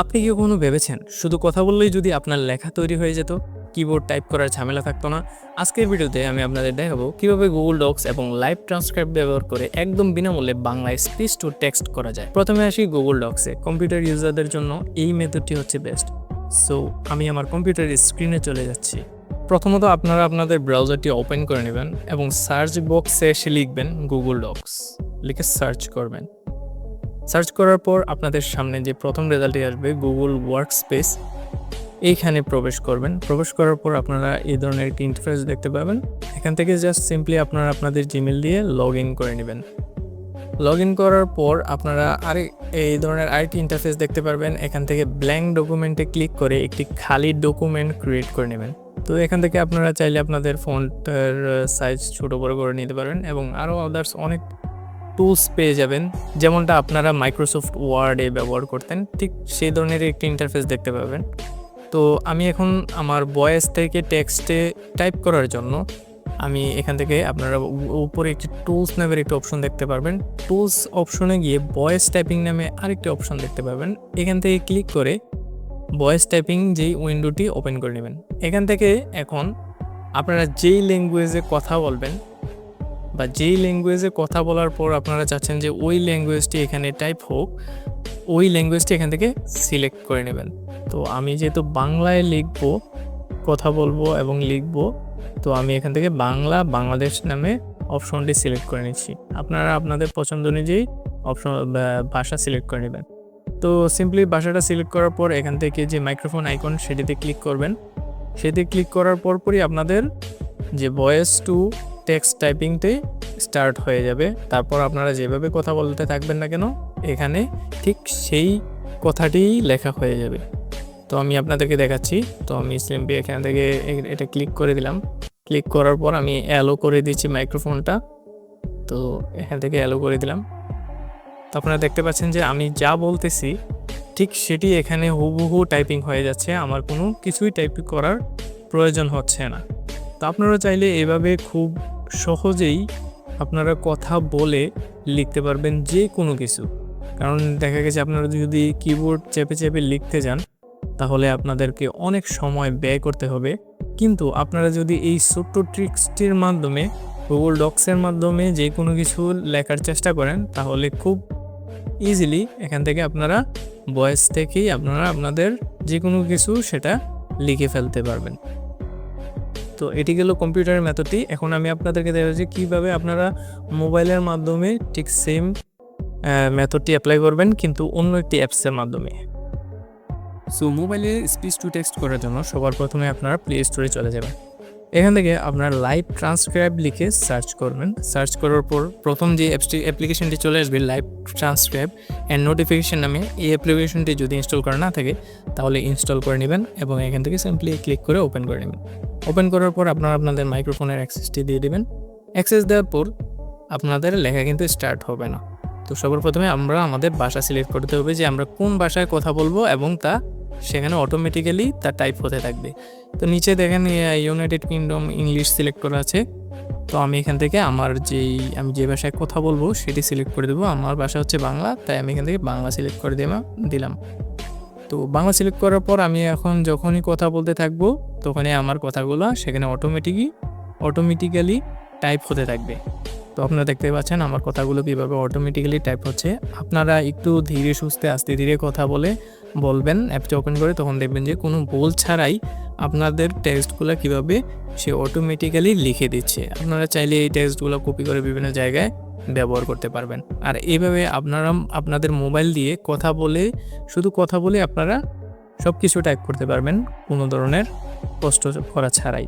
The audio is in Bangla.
আপনি কি কখনো ভেবেছেন? শুধু কথা বললেই যদি আপনার লেখা তৈরি হয়ে যেত কিবোর্ড টাইপ করার ঝামেলা থাকতো না? আজকের ভিডিওতে আমি আপনাদের দেখাবো কীভাবে গুগল ডক্স এবং লাইভ ট্রান্সক্রাইব ব্যবহার করে একদম বিনামূল্যে বাংলায় স্পিচ টু টেক্সট করা যায়। প্রথমে আসি গুগল ডক্সে কম্পিউটার ইউজারদের জন্য এই মেথডটি হচ্ছে বেস্ট সো আমি আমার কম্পিউটার স্ক্রিনে চলে যাচ্ছি। প্রথমত আপনারা আপনাদের ব্রাউজারটি ওপেন করে নেবেন এবং সার্চ বক্সে এসে লিখবেন গুগল ডক্স লিখে সার্চ করবেন। সার্চ করার পর আপনাদের সামনে যে প্রথম রেজাল্টটি আসবে গুগল ওয়ার্ক স্পেস এইখানে প্রবেশ করবেন। প্রবেশ করার পর আপনারা এই ধরনের একটি ইন্টারফেস দেখতে পাবেন। এখান থেকে জাস্ট সিম্পলি আপনারা আপনাদের জিমেল দিয়ে লগ ইন করে নেবেন। লগ ইন করার পর আপনারা আরে এই ধরনের আরেকটি ইন্টারফেস দেখতে পারবেন। এখান থেকে ব্ল্যাঙ্ক ডকুমেন্টে ক্লিক করে একটি খালি ডকুমেন্ট ক্রিয়েট করে নেবেন। তো এখান থেকে আপনারা চাইলে আপনাদের ফোনটার সাইজ ছোটো বড় করে নিতে পারবেন এবং আরও আদার্স অনেক টুলস পেয়ে যাবেন। যেমনটা আপনারা মাইক্রোসফট ওয়ার্ডে ব্যবহার করতেন, ঠিক সেই ধরনের একটি ইন্টারফেস দেখতে পাবেন। তো আমি এখন আমার ভয়েস থেকে টেক্সটে টাইপ করার জন্য আমি এখান থেকে আপনারা উপরে একটি টুলস নামের একটি অপশন দেখতে পারবেন। টুলস অপশনে গিয়ে ভয়েস টাইপিং নামে আরেকটি অপশন দেখতে পাবেন। এখান থেকে ক্লিক করে ভয়েস টাইপিং যেই উইন্ডোটি ওপেন করে নেবেন। এখান থেকে এখন আপনারা যেই ল্যাঙ্গুয়েজে কথা বলবেন বা যেই ল্যাঙ্গুয়েজে কথা বলার পর আপনারা চাচ্ছেন যে ওই ল্যাঙ্গুয়েজটি এখানে টাইপ হোক, ওই ল্যাঙ্গুয়েজটি এখান থেকে সিলেক্ট করে নেবেন। তো আমি যেহেতু বাংলায় লিখব, কথা বলব এবং লিখব, তো আমি এখান থেকে বাংলা, বাংলাদেশ নামে অপশনটি সিলেক্ট করে নিচ্ছি। আপনারা আপনাদের পছন্দ অনুযায়ী অপশন ভাষা সিলেক্ট করে নেবেন। তো সিম্পলি ভাষাটা সিলেক্ট করার পর এখান থেকে যে মাইক্রোফোন আইকন সেটিতে ক্লিক করবেন। সেটি ক্লিক করার পরপরই আপনাদের যে ভয়েস টু টেক্সট টাইপিংতে স্টার্ট হয়ে যাবে। তারপর আপনারা যেভাবে কথা বলতে থাকবেন না কেন, এখানে ঠিক সেই কথাটিই লেখা হয়ে যাবে। তো আমি আপনাদেরকে দেখাচ্ছি। তো আমি সিম্পলি এখান থেকে এটা ক্লিক করে দিলাম। ক্লিক করার পর আমি অ্যালো করে দিচ্ছি মাইক্রোফোনটা তো এখান থেকে অ্যালো করে দিলাম। তো আপনারা দেখতে পাচ্ছেন যে আমি যা বলতেছি, ঠিক সেটি এখানে হুবহু টাইপিং হয়ে যাচ্ছে। আমার কোনো কিছুই টাইপিং করার প্রয়োজন হচ্ছে না। তো আপনারা চাইলে এভাবে খুব সহজেই আপনারা কথা বলে লিখতে পারবেন যে কোনো কিছু। কারণ দেখা গেছে আপনারা যদি কিবোর্ড চেপে চেপে লিখতে যান, তাহলে আপনাদেরকে অনেক সময় ব্যয় করতে হবে। কিন্তু আপনারা যদি এই ছোট্ট ট্রিক্সটির মাধ্যমে গুগল ডক্সের মাধ্যমে যে কোনো কিছু লেখার চেষ্টা করেন, তাহলে খুব ইজিলি এখান থেকে আপনারা ভয়েস থেকেই আপনারা আপনাদের যে কোনো কিছু সেটা লিখে ফেলতে পারবেন। তো এটি গেল কম্পিউটারের মেথডটি এখন আমি আপনাদেরকে দেখাচ্ছি কীভাবে আপনারা মোবাইলের মাধ্যমে ঠিক সেম মেথডটি অ্যাপ্লাই করবেন, কিন্তু অন্য একটি অ্যাপসের মাধ্যমে। সো মোবাইলে স্পিচ টু টেক্সট করার জন্য সবার প্রথমে আপনারা প্লে স্টোরে চলে যাবেন। এখান থেকে আপনার লাইভ ট্রান্সক্রাইব লিখে সার্চ করবেন। সার্চ করার পর প্রথম যে অ্যাপসটি অ্যাপ্লিকেশনটি চলে আসবে লাইভ ট্রান্সক্রাইব অ্যান্ড নোটিফিকেশন নামে এই অ্যাপ্লিকেশনটি যদি ইনস্টল করা না থাকে, তাহলে ইনস্টল করে নেবেন এবং এখান থেকে সিম্পলি ক্লিক করে ওপেন করে নেবেন। ওপেন করার পর আপনারা আপনাদের মাইক্রোফোনের অ্যাক্সেসটি দিয়ে দেবেন। অ্যাক্সেস দেওয়ার পর আপনাদের লেখা কিন্তু স্টার্ট হবে না। তো সবার প্রথমে আমরা আমাদের ভাষা সিলেক্ট করতে হবে যে আমরা কোন ভাষায় কথা বলব এবং তা সেখানে অটোমেটিক্যালি তার টাইপ হতে থাকবে। তো নিচে দেখেন ইউনাইটেড কিংডম ইংলিশ সিলেক্ট করা আছে। তো আমি এখান থেকে আমার যেই, আমি যে ভাষায় কথা বলব, সেটি সিলেক্ট করে দেবো। আমার ভাষা হচ্ছে বাংলা, তাই আমি এখান থেকে বাংলা সিলেক্ট করে দিলাম দিলাম। তো বাংলা সিলেক্ট করার পর আমি এখন যখনই কথা বলতে থাকব, তখনই আমার কথাগুলো সেখানে অটোমেটিকই অটোমেটিক্যালি টাইপ হতে থাকবে। তো আপনারা দেখতে পাচ্ছেন আমার কথাগুলো কীভাবে অটোমেটিক্যালি টাইপ হচ্ছে। আপনারা একটু ধীরে সুস্থে আস্তে ধীরে কথা বলে বলবেন অ্যাপটি ওপেন করে তখন দেখবেন যে কোনো ভুল ছাড়াই আপনাদের টেক্সটগুলো কীভাবে সে অটোমেটিক্যালি লিখে দিচ্ছে। আপনারা চাইলে এই টেক্সটগুলো কপি করে বিভিন্ন জায়গায় ব্যবহার করতে পারবেন। আর এইভাবে আপনারা, আপনাদের মোবাইল দিয়ে কথা বলে, শুধু কথা বলে আপনারা সব কিছু টাইপ করতে পারবেন কোনো ধরনের কষ্ট করা ছাড়াই।